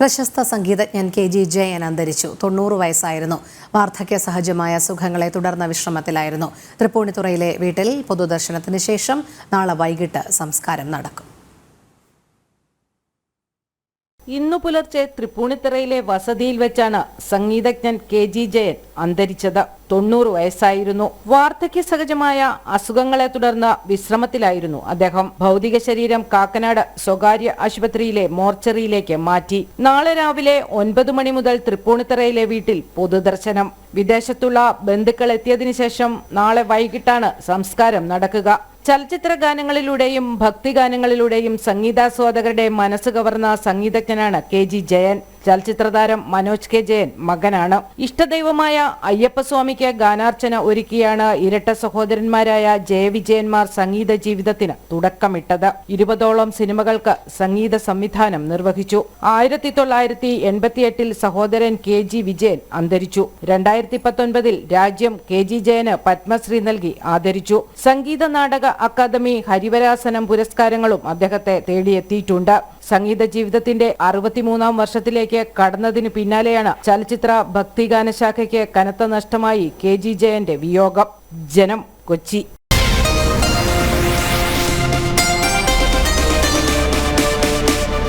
പ്രശസ്ത സംഗീതജ്ഞൻ K G Jayan അന്തരിച്ചു. തൊണ്ണൂറ് വയസ്സായിരുന്നു. വാർദ്ധക്യ സഹജമായ സുഖങ്ങളെ തുടർന്ന വിശ്രമത്തിലായിരുന്നു. തൃപ്പൂണിത്തുറയിലെ വീട്ടിൽ പൊതുദർശനത്തിന് ശേഷം നാളെ വൈകിട്ട് സംസ്കാരം നടക്കും. ഇന്നു പുലർച്ചെ തൃപ്പൂണിത്തറയിലെ വസതിയിൽ വെച്ചാണ് സംഗീതജ്ഞൻ കെ ജി ജയൻ അന്തരിച്ചത്. തൊണ്ണൂറ് വയസ്സായിരുന്നു. വാർദ്ധക്യ സഹജമായ അസുഖങ്ങളെ തുടർന്ന് വിശ്രമത്തിലായിരുന്നു അദ്ദേഹം. ഭൗതിക ശരീരം കാക്കനാട് സ്വകാര്യ ആശുപത്രിയിലെ മോർച്ചറിയിലേക്ക് മാറ്റി. നാളെ രാവിലെ ഒൻപത് മണി മുതൽ തൃപ്പൂണിത്തറയിലെ വീട്ടിൽ പൊതുദർശനം. വിദേശത്തുള്ള ബന്ധുക്കൾ എത്തിയതിനു ശേഷം നാളെ വൈകിട്ടാണ് സംസ്കാരം നടക്കുക. ചലച്ചിത്ര ഗാനങ്ങളിലൂടെയും ഭക്തിഗാനങ്ങളിലൂടെയും സംഗീതാസ്വാദകരുടെ മനസ്സ് കവർന്ന സംഗീതജ്ഞനാണ് കെ ജി ജയൻ. ചലച്ചിത്ര താരം മനോജ് കെ ജയൻ മകനാണ്. ഇഷ്ടദൈവമായ അയ്യപ്പസ്വാമിക്ക് ഗാനാർച്ചന ഒരുക്കിയാണ് ഇരട്ട സഹോദരന്മാരായ ജയവിജയന്മാർ സംഗീത ജീവിതത്തിന് തുടക്കമിട്ടത്. ഇരുപതോളം സിനിമകൾക്ക് സംഗീത സംവിധാനം നിർവഹിച്ചു. ആയിരത്തി തൊള്ളായിരത്തി എൺപത്തിയെട്ടിൽ സഹോദരൻ കെ ജി വിജയൻ അന്തരിച്ചു. രണ്ടായിരത്തി പത്തൊൻപതിൽ രാജ്യം കെ ജി ജയന് പത്മശ്രീ നൽകി ആദരിച്ചു. സംഗീത നാടക അക്കാദമി ഹരിവരാസനം പുരസ്കാരങ്ങളും അദ്ദേഹത്തെ തേടിയെത്തിയിട്ടുണ്ട്. സംഗീത ജീവിതത്തിന്റെ അറുപത്തിമൂന്നാം വർഷത്തിലേക്ക് കടന്നതിന് പിന്നാലെയാണ് ചലച്ചിത്ര ഭക്തിഗാന ശാഖയ്ക്ക് കനത്ത നഷ്ടമായി കെ ജി ജയന്റെ വിയോഗം. ജനം കൊച്ചി.